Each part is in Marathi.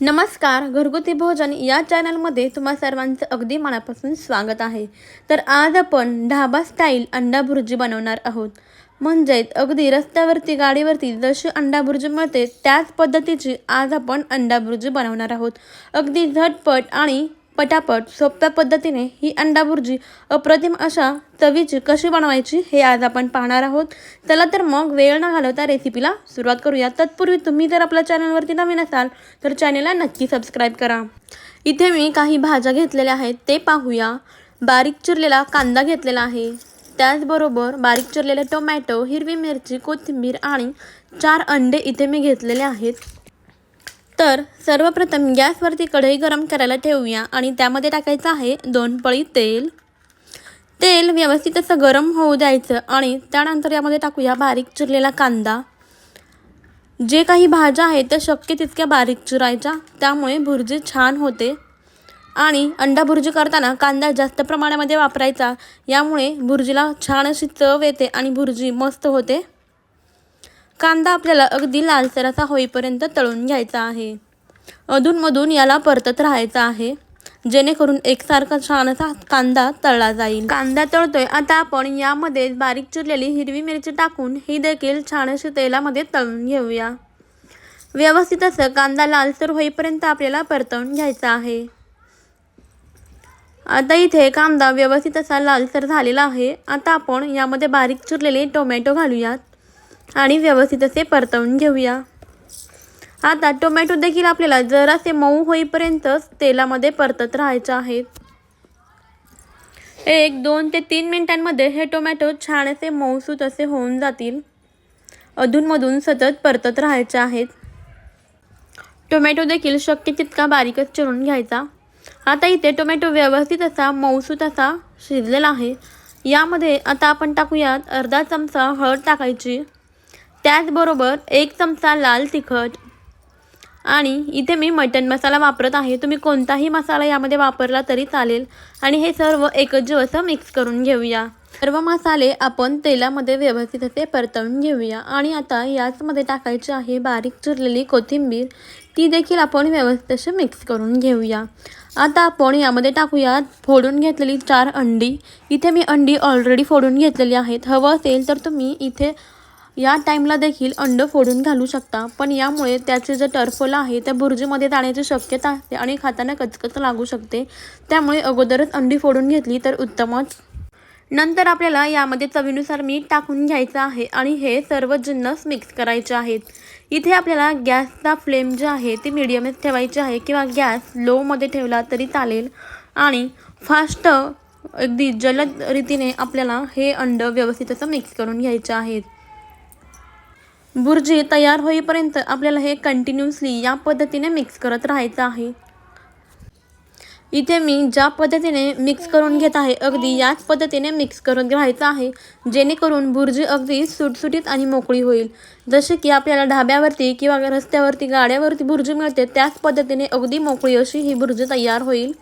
नमस्कार घरगुती भोजन या चॅनलमध्ये तुम्हा सर्वांचं अगदी मनापासून स्वागत आहे. तर आज आपण ढाबा स्टाईल अंडा भुर्जी बनवणार आहोत. म्हणजेच अगदी रस्त्यावरती गाडीवरती जशी अंडा भुर्जी मिळते त्याच पद्धतीची आज आपण अंडा भुर्जी बनवणार आहोत. अगदी झटपट आणि पटापट सोप्या पद्धतीने ही अंडा भुर्जी अप्रतिम अशा चवीची कशी बनवायची हे आज आपण पाहणार आहोत. चला तर मग वेळ न घालवता रेसिपीला सुरुवात करूया. तत्पूर्वी तुम्ही जर आपल्या चॅनलवरती नवीन असाल तर चॅनलला नक्की सबस्क्राईब करा. इथे मी काही भाज्या घेतलेल्या आहेत ते पाहूया. बारीक चिरलेला कांदा घेतलेला आहे. त्याचबरोबर बारीक चिरलेले टोमॅटो हिरवी मिरची कोथिंबीर आणि चार अंडे इथे मी घेतलेले आहेत. तर सर्वप्रथम गॅसवरती कढई गरम करायला ठेवूया आणि त्यामध्ये टाकायचं आहे दोन पळी तेल. तेल व्यवस्थित असं गरम होऊ द्यायचं आणि त्यानंतर यामध्ये टाकूया बारीक चिरलेला कांदा. जे काही भाज्या आहेत त्या शक्य तितक्या बारीक चिरायच्या त्यामुळे भुर्जी छान होते. आणि अंडा भुर्जी करताना कांदा जास्त प्रमाणामध्ये वापरायचा यामुळे भुर्जीला छान अशी चव येते आणि भुर्जी मस्त होते. कांदा आपल्याला अगदी लालसर असा होईपर्यंत तळून घ्यायचा आहे. अधूनमधून याला परतत राहायचं आहे. जेणेकरून एकसारखा छान असा कांदा तळला जाईल. कांदा तळतोय. आता आपण यामध्ये बारीक चिरलेली हिरवी मिरची टाकून ही देखील छान अशी तेलामध्ये तळून घेऊया. व्यवस्थित असं कांदा लालसर होईपर्यंत आपल्याला परतवून घ्यायचा आहे. आता इथे कांदा व्यवस्थित असा लालसर झालेला आहे. आता आपण यामध्ये बारीक चिरलेले टोमॅटो घालूयात. आणि व्यवस्थित असे परतवून घेऊया. आता टोमॅटो देखील आपल्याला जरासे मऊ होईपर्यंतच तेलामध्ये परतत राहायचे आहेत एक दोन ते तीन मिनिटांमध्ये हे टोमॅटो छान असे मऊसूत असे होऊन जातील. अधूनमधून सतत परतत राहायचे आहेत. टोमॅटो देखील शक्य तितका बारीकच चिरून घ्यायचा. आता इथे टोमॅटो व्यवस्थित असा मऊसूत असा शिजलेला आहे. यामध्ये आता आपण टाकूयात अर्धा चमचा हळद टाकायची. त्याचबरोबर एक चमचा लाल तिखट. आणि इथे मी मटन मसाला वापरत आहे. तुम्ही कोणताही मसाला यामध्ये वापरला तरी चालेल. आणि हे सर्व एकजीव असं मिक्स करून घेऊया. सर्व मसाले आपण तेलामध्ये व्यवस्थित असे परतवून घेऊया. आणि आता याचमध्ये टाकायची आहे बारीक चिरलेली कोथिंबीर. ती देखील आपण व्यवस्थित असे मिक्स करून घेऊया. आता आपण यामध्ये टाकूया फोडून घेतलेली चार अंडी. इथे मी अंडी ऑलरेडी फोडून घेतलेली आहेत. हवं असेल तर तुम्ही इथे या टाईमला देखील अंड फोडून घालू शकता. पण यामुळे त्याचे जे टर्फल आहे त्या बुर्जीमध्ये जाण्याची शक्यता असते आणि खाताना कचकच लागू शकते. त्यामुळे अगोदरच अंडी फोडून घेतली तर उत्तमच. नंतर आपल्याला यामध्ये चवीनुसार मीठ टाकून घ्यायचं आहे आणि हे सर्व जिन्नस मिक्स करायचे आहेत. इथे आपल्याला गॅसचा फ्लेम जे आहे ते मिडियमच ठेवायचे आहे किंवा गॅस लोमध्ये ठेवला तरी चालेल. आणि फास्ट अगदी जलद रीतीने आपल्याला हे अंड व्यवस्थित असं मिक्स करून घ्यायचे आहेत. बुर्जी तयार होईपर्यंत आपल्याला हे कंटिन्युअसली या पद्धतीने मिक्स करत राहायचं आहे. इथे मी ज्या पद्धतीने मिक्स करून घेत आहे अगदी याच पद्धतीने मिक्स करून राहायचं आहे जेणेकरून बुर्जी अगदी सुटसुटीत आणि मोकळी होईल. जसे की आपल्याला ढाब्यावरती किंवा रस्त्यावरती गाड्यावरती बुर्जी मिळते त्याच पद्धतीने अगदी मोकळी अशी ही बुर्जी तयार होईल.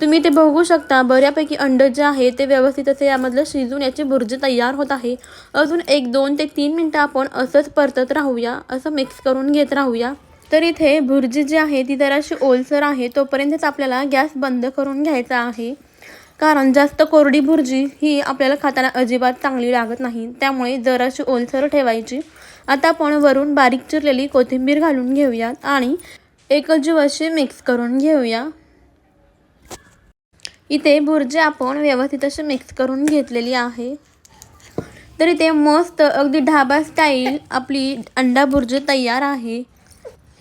तुम्ही ते बघू शकता. बऱ्यापैकी अंड जे आहे ते व्यवस्थित असे यामधलं शिजून याची बुर्जी तयार होत आहे. अजून एक दोन ते तीन मिनटं आपण असंच परतत राहूया. असं मिक्स करून घेत राहूया. तर इथे भुर्जी जी आहे ती जराशी ओलसर आहे. तोपर्यंतच आपल्याला गॅस बंद करून घ्यायचा आहे. कारण जास्त कोरडी भुर्जी ही आपल्याला खाताना अजिबात चांगली लागत नाही. त्यामुळे जराशी ओलसर ठेवायची. आता आपण वरून बारीक चिरलेली कोथिंबीर घालून घेऊयात आणि एकजीव अशी मिक्स करून घेऊया. इथे भुर्जी आपण व्यवस्थित अशी मिक्स करून घेतलेली आहे. तर इथे मस्त अगदी ढाबा स्टाईल आपली अंडा भुर्जी तयार आहे.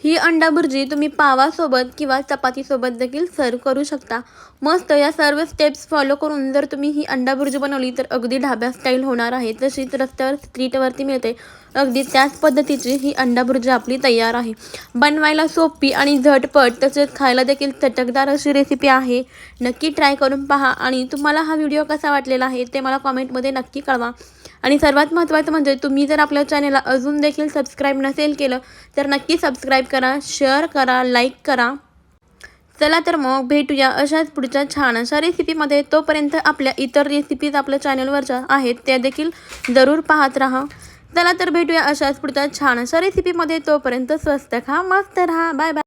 ही अंडा भुर्जी तुम्ही पावासोबत किंवा चपातीसोबत देखील सर्व करू शकता. मस्त या सर्व स्टेप्स फॉलो करून जर तुम्ही ही अंडा भुर्जी बनवली तर अगदी ढाब्या स्टाईल होणार आहे. तशीच रस्त्यावर स्ट्रीटवरती मिळते. अगदी त्याच पद्धतीची ही अंडा भुर्जी आपली तयार आहे. बनवायला सोपी आणि झटपट तसेच खायला देखील चटकदार अशी रेसिपी आहे. नक्की ट्राय करून पहा आणि तुम्हाला हा व्हिडिओ कसा वाटलेला आहे ते मला कॉमेंटमध्ये नक्की कळवा. आणि सर्वात महत्त्वाचं म्हणजे तुम्ही जर आपल्या चॅनेलला अजून देखील सबस्क्राईब नसेल केलं तर नक्की सबस्क्राईब करा शेअर करा लाईक करा. चला तर मग भेटूया अशाच पुढच्या छान अशा रेसिपीमध्ये तोपर्यंत आपल्या इतर रेसिपीज आपल्या चॅनलवरच्या आहेत त्या देखील जरूर पाहत राहा. चला तर भेटूया अशाच पुढच्या छान अशा रेसिपीमध्ये तोपर्यंत स्वस्त खा मस्त राहा. Bye bye